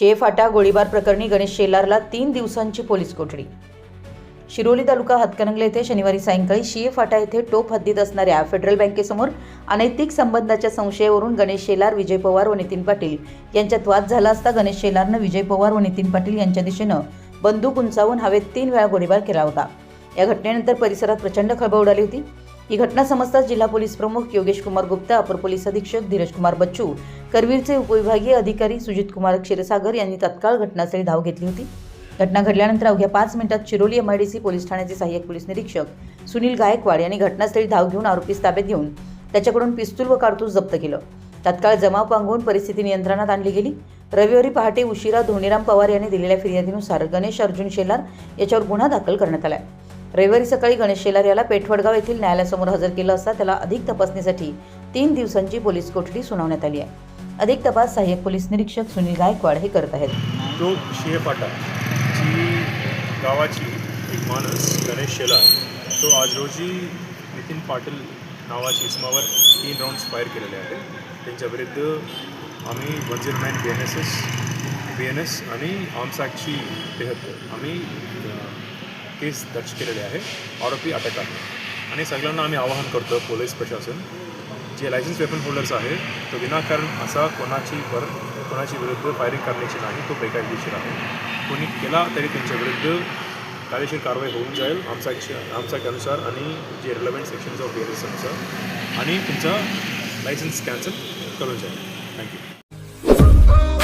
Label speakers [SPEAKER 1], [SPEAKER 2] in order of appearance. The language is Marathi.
[SPEAKER 1] शेफाटा गोळीबार प्रकरणी गणेश शेलारला तीन दिवसांची पोलीस कोठडी. शिरोली तालुका हातकणंगले येथे शनिवारी सायंकाळी शिये फाटा येथे टोप हद्दीत असणाऱ्या फेडरल बँकेसमोर अनैतिक संबंधाच्या संशयावरून गणेश शेलार विजय पवार व नितीन पाटील यांच्यात वाद झाला असता गणेश शेलारनं विजय पवार व नितीन पाटील यांच्या दिशेनं बंदूक उंचावून हवेत तीन वेळा गोळीबार केला होता. या घटनेनंतर परिसरात प्रचंड खळबळ उडाली होती. ही घटना समजताच जिल्हा पोलीस प्रमुख योगेश कुमार गुप्ता अपर पोलीस अधीक्षक धीरज कुमार बच्चू करवीरचे उपविभागीय अधिकारी सुजित कुमार क्षीरसागर यांनी तत्काळ घटनास्थळी धाव घेतली होती. घटना घडल्यानंतर अवघ्या पाच मिनिटात चिरोली एमआयडीसी पोलीस ठाण्याचे सहाय्यक पोलीस निरीक्षक सुनील गायकवाड यांनी घटनास्थळी धाव घेऊन आरोपीस ताब्यात घेऊन त्याच्याकडून पिस्तूल व कारतूस जप्त केलं. तत्काळ जमाव पांगवून परिस्थिती नियंत्रणात आणली गेली. रविवारी पहाटे उशिरा धोनीराम पवार यांनी दिलेल्या फिर्यादीनुसार गणेश अर्जुन शेलार याच्यावर गुन्हा दाखल करण्यात आला आहे रविवारी सकाळी गणेश शेलार याला पेठवडगाव येथील न्यायालयासमोर हजर केलं असता त्याला अधिक तपासणीसाठी तीन दिवसांची पोलीस कोठडी सुनावण्यात आली आहे. अधिक तपास सहाय्यक पोलीस निरीक्षक सुनील गायकवाड हे करत आहेत.
[SPEAKER 2] तो शियफाटा जी गावाची एक माणूस गणेश शेलार तो आज रोजी नितीन पाटील नावाच्या इसमावर तीन राऊंड्स फायर केलेले आहेत. त्यांच्या विरुद्ध आम्ही one zero nine B N S S B N S आणि आर्म्स ॲक्टची तेहत्तर आम्ही केस दर्ज केलेले आहे. आरोपी अटक आहे. आणि सगळ्यांना आम्ही आवाहन करतो पोलीस प्रशासन जे लायसन्स वेपन होल्डर्स आहे तो विनाकारण असा कोणाची वर कोणाची विरुद्ध फायरिंग करण्याची नाही तो बेकायदेशीर आहे. कोणी केला तरी त्यांच्या विरुद्ध कायदेशीर कारवाई होऊन जाईल आमचा आमच्या अनुसार आणि जे रिलेव्हंट सेक्शन्स ऑफ बी आणि तुमचा लायसन्स कॅन्सल करून जाईल. थँक्यू